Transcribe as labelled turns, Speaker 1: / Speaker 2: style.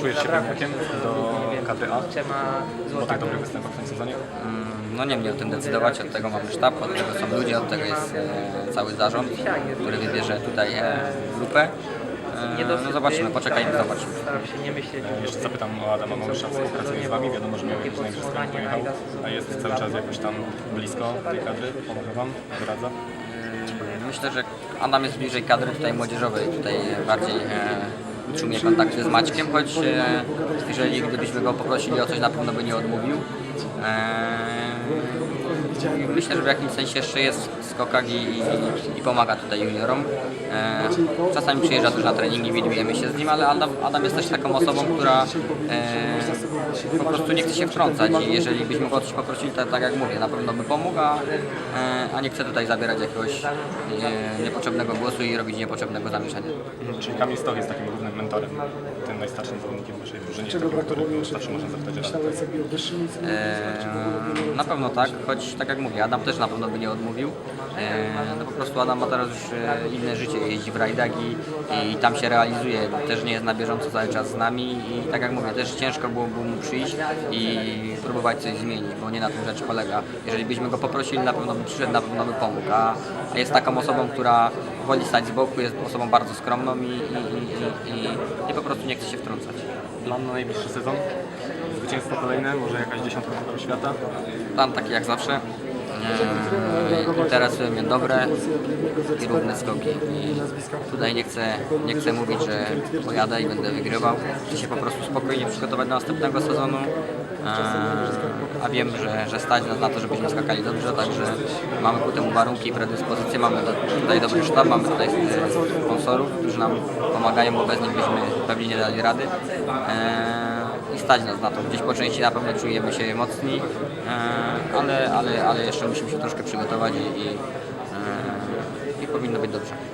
Speaker 1: czujesz się pewniakiem do kadry A? Po tych dobrych występach w tym sezonie?
Speaker 2: Mm, No nie mnie o tym decydować, od tego mamy sztab, od tego są ludzie, od tego jest e, cały zarząd, który wybierze tutaj e, grupę. E, no zobaczymy, poczekajmy, zobaczymy.
Speaker 3: Staram się nie myśleć
Speaker 1: Jeszcze zapytam o Adama Małysza, współpracuje z Wami, wiadomo, że miał jakieś na igrzyska nie pojechał, a jest cały czas jakoś tam blisko tej kadry, pomaga Wam, zdradza.
Speaker 2: Mm, Myślę, że Adam jest bliżej kadry tutaj młodzieżowej, tutaj bardziej e, utrzymuje kontakty z Maćkiem, choć e, jeżeli gdybyśmy go poprosili o coś, na pewno by nie odmówił. E, myślę, że w jakimś sensie jeszcze jest w skokach i, i, i pomaga tutaj juniorom. E, czasami przyjeżdża też na treningi, widujemy się z nim, ale Adam, Adam jest też taką osobą, która e, po prostu nie chce się wtrącać i jeżeli byśmy go o coś poprosili, to tak jak mówię, na pewno by pomógł, a, e, a nie chce tutaj zabierać jakiegoś e, niepotrzebnego głosu i robić niepotrzebnego zamieszania.
Speaker 1: Czyli Kamil Stoch jest takim głównym mentorem, tym najstarszym zawodnikiem w Waszej drużynie, takim, który zawsze można zapytać o radę.
Speaker 2: E, na pewno tak, choć tak jak mówię, Adam też na pewno by nie odmówił. E, no po prostu Adam ma teraz już e, inne życie, jeździ w rajdach i, i tam się realizuje, też nie jest na bieżąco cały czas z nami i tak jak mówię, też ciężko byłoby mu przyjść i próbować coś zmienić, bo nie na tym rzecz polega. Jeżeli byśmy go poprosili, na pewno by przyszedł, na pewno by pomógł, a, jest taką osobą, która woli stać z boku, jest osobą bardzo skromną i, i, i, i, i po prostu nie chce się wtrącać.
Speaker 1: Plan na najbliższy sezon? Zwycięstwo kolejne, może jakaś dziesiątka Pucharu Świata?
Speaker 2: Plan taki jak zawsze. Eee, interesują mnie dobre i równe skoki. I tutaj nie chcę, nie chcę mówić, że pojadę i będę wygrywał. Chcę się po prostu spokojnie przygotować do następnego sezonu. A wiem, że, że stać nas na to, żebyśmy skakali dobrze, także mamy ku temu warunki i predyspozycje. Mamy tutaj dobry sztab, mamy tutaj e, sponsorów, którzy nam pomagają, bo bez nich byśmy pewnie nie dali rady. Eee, i stać nas na to. Gdzieś po części na pewno czujemy się mocni, e, ale, ale, ale jeszcze musimy się troszkę przygotować i, i, e, i powinno być dobrze.